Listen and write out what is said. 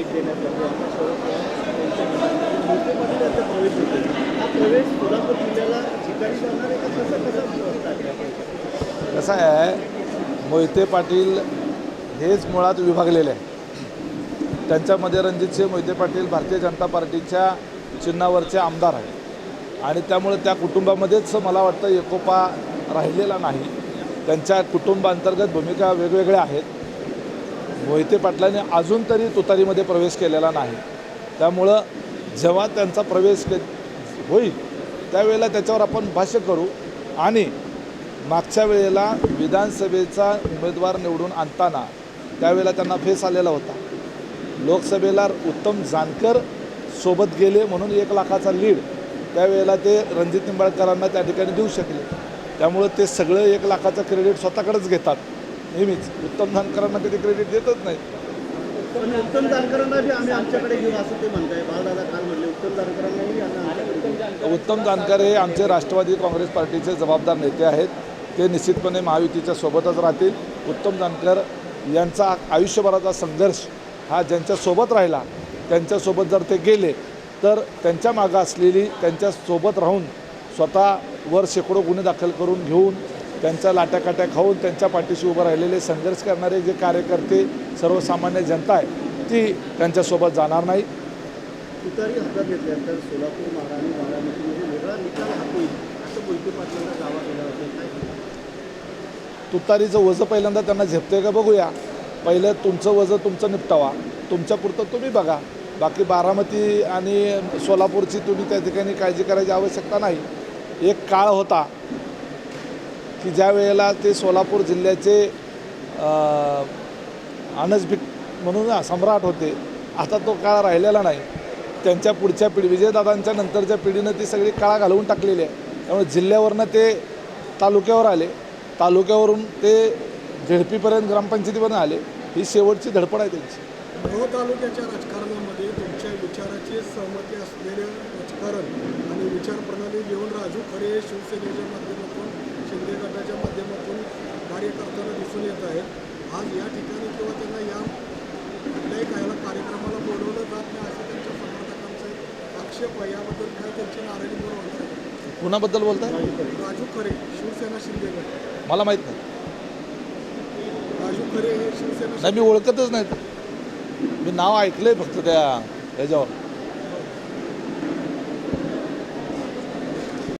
भेट देण्यात आली आता शरद पवार यांच्या निधनानंतर मोहिते प्रवेश होतो हा प्रवेश सोलापूर जिल्ह्याला ठिकाणी जाणार आहे का कसं कसं कसं आहे मोहिते पाटील हेच मुळात विभागलेले आहे त्यांच्यामध्ये रणजितसिंह मोहिते पाटील भारतीय जनता पार्टीच्या चिन्हावरचे आमदार आहेत. आणि त्यामुळे त्या कुटुंबामध्येच मला वाटतं एकोपा राहिलेला नाही. त्यांच्या कुटुंबांतर्गत भूमिका वेगवेगळ्या आहेत. मोहिते पाटलांनी अजून तरी तुतारीमध्ये प्रवेश केलेला नाही. त्यामुळं जेव्हा त्यांचा प्रवेश के होईल त्यावेळेला त्याच्यावर आपण भाष्य करू. आणि मागच्या वेळेला विधानसभेचा उमेदवार निवडून आणताना त्यावेळेला त्यांना फेस आलेला होता. लोकसभेला उत्तम जानकर सोबत गेले म्हणून एक लाखाचा लीड त्यावेळेला ते रणजित निंबाळकरांना त्या ठिकाणी देऊ शकले. त्यामुळं ते सगळं एक लाखाचं क्रेडिट स्वतःकडेच घेतात. नेहमीच. उत्तम जानकरांना कधी क्रेडिट देतच नाहीत. पण उत्तम जानकरांना बी आम्ही आमच्याकडे घेऊ असं ते म्हणताय. बाळदादा काल म्हणले उत्तम जानकरांनाही आम्ही आमच्याकडे घेऊ उत्तम जानकर हे आमचे राष्ट्रवादी काँग्रेस पार्टीचे जबाबदार नेते आहेत. ते निश्चितपणे महायुतीच्या सोबतच राहतील. उत्तम जानकर यांचा आयुष्यभराचा संघर्ष हा ज्यांच्यासोबत राहिला त्यांच्यासोबत जर ते गेले तर त्यांच्या मागं असलेली त्यांच्यासोबत राहून स्वतःवर शेकडो गुन्हे दाखल करून घेऊन त्यांच्या लाट्याकाट्या खाऊन त्यांच्या पाठीशी उभं राहिलेले संघर्ष करणारे जे कार्यकर्ते सर्वसामान्य जनता आहे ती त्यांच्यासोबत जाणार नाही. तुतारी हातात घेतल्यानंतर सोलापूर माडा आणि बारामतीमध्ये वेगळा निकाल हात होईल असं मोहिते पाटलांना दावा केला होता. काय तुतारीचं वजं पहिल्यांदा त्यांना झेपते का बघूया. पहिलं तुमचं वजं तुमचं निपटावा. तुमच्यापुरतं तुम्ही बघा. बाकी बारामती आणि सोलापूरची तुम्ही त्या ठिकाणी काळजी करायची आवश्यकता नाही. एक काळ होता. की ज्या वेळेला ते सोलापूर जिल्ह्याचे अनजबिक म्हणून सम्राट होते आता तो काळ राहिलेला नाही. त्यांच्या पुढच्या पिढी विजयदादांच्या नंतरच्या पिढीनं ती सगळी काळा घालवून टाकलेली आहे. त्यामुळे जिल्ह्यावरनं ते तालुक्यावर आले. तालुक्यावरून ते झेडपीपर्यंत ग्रामपंचायतीपर्यंत आले. ही शेवटची धडपड आहे त्यांची. मोहो तालुक्याच्या राजकारणामध्ये तुमच्या विचाराची सहमती असलेले राजकारण आणि विचारप्रणाली घेऊन राजू खरे हे शिवसेनेच्या माध्यमातून शिंदे गटाच्या माध्यमातून कार्य करताना दिसून येत आहेत. आज या ठिकाणी किंवा त्यांना या कुठल्याही कायला कार्यक्रमाला बोलवलं जात नाही असं त्यांच्या समर्थकांचा आक्षेप आहे. याबद्दल काय त्यांची नाराजी आहे कुणाबद्दल बोलताय? राजू खरे शिवसेना शिंदे गट. मला माहीत नाही. राजू खरे हे शिवसेना मी ओळखतच नाही. मी नाव ऐकलंय फक्त त्या ह्याच्यावर.